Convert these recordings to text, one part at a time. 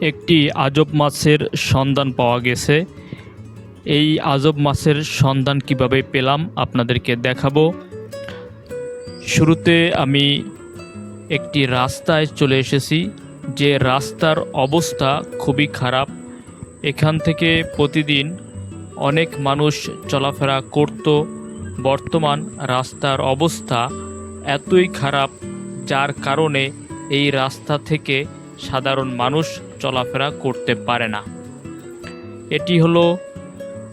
একটি আজব মাছের সন্ধান পাওয়া গেছে। এই আজব মাছের সন্ধান কীভাবে পেলাম আপনাদেরকে দেখাবো। শুরুতে আমি একটি রাস্তায় চলে এসেছি, যে রাস্তার অবস্থা খুবই খারাপ। এখান থেকে প্রতিদিন অনেক মানুষ চলাফেরা করত। বর্তমান রাস্তার অবস্থা এতই খারাপ, যার কারণে এই রাস্তা থেকে সাধারণ মানুষ চলাফেরা করতে পারে না। এটি হলো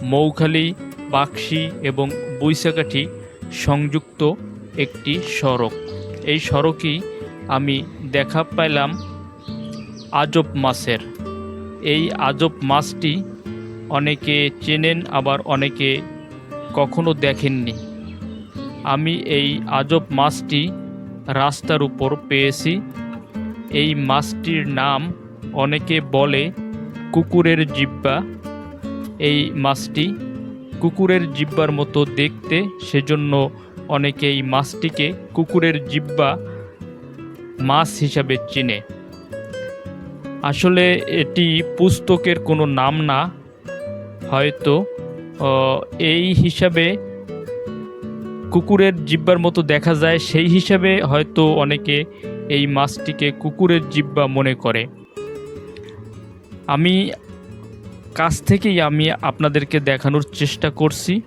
মৌখালি, বাক্সি এবং বৈশাখাঠি সংযুক্ত একটি সড়ক। এই সড়কই আমি দেখা পাইলাম আজব মাছের। এই আজব মাছটি অনেকে চেনেন, আবার অনেকে কখনো দেখেননি। আমি এই আজব মাছটি রাস্তার উপর পেয়েছি। এই মাছটির নাম অনেকে বলে কুকুরের জিব্বা। এই মাছটি কুকুরের জিব্বার মতো দেখতে, সেজন্য অনেকে এই মাছটিকে কুকুরের জিব্বা মাছ হিসাবে চিনে। আসলে এটি পুস্তকের কোনো নাম না, হয়তো এই হিসাবে কুকুরের জিব্বার মতো দেখা যায়, সেই হিসাবে হয়তো অনেকে এই মাছটিকে কুকুরের জিব্বা মনে করে। আমি কাছ থেকেই আমি আপনাদেরকে দেখানোর চেষ্টা করছি।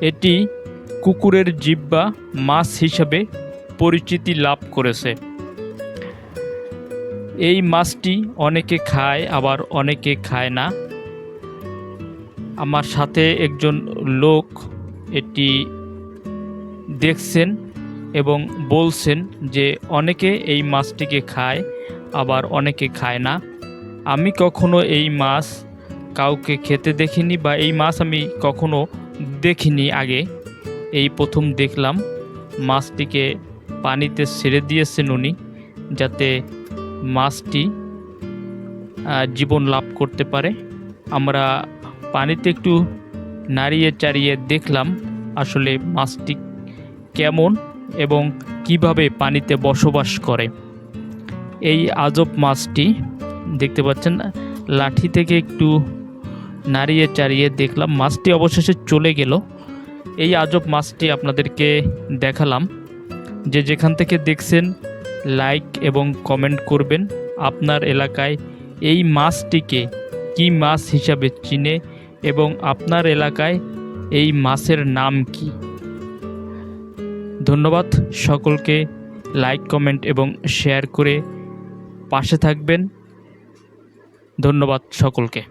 এটি কুকুরের জিব্বা মাছ হিসাবে পরিচিতি লাভ করেছে। এই মাছটি অনেকে খায়, আবার অনেকে খায় না। আমার সাথে একজন লোক এটি দেখছেন। এবং বলছেন যে অনেকে এই মাছটিকে খায়, আবার অনেকে খায় না। আমি কখনো এই মাছ কাউকে খেতে দেখিনি বা এই মাছ আমি কখনো দেখিনি আগে। এই প্রথম দেখলাম মাছটিকে পানিতে ছেড়ে দিয়েছেন উনি, যাতে মাছটি জীবন লাভ করতে পারে। আমরা পানিতে একটু নাড়িয়ে চাড়িয়ে দেখলাম আসলে মাছটি কেমন এবং কীভাবে পানিতে বসবাস করে। এই আজব মাছটি দেখতে পাচ্ছেন, লাঠি থেকে একটু নাড়িয়ে চাড়িয়ে দেখলাম, মাছটি অবশেষে চলে গেল। এই আজব মাছটি আপনাদেরকে দেখালাম। যে যেখান থেকে দেখছেন, লাইক এবং কমেন্ট করবেন, আপনার এলাকায় এই মাছটিকে কি মাছ হিসাবে চিনে এবং আপনার এলাকায় এই মাছের নাম কি। ধন্যবাদ সকলকে। লাইক কমেন্ট এবং শেয়ার করে পাশে থাকবেন। ধন্যবাদ সকলকে।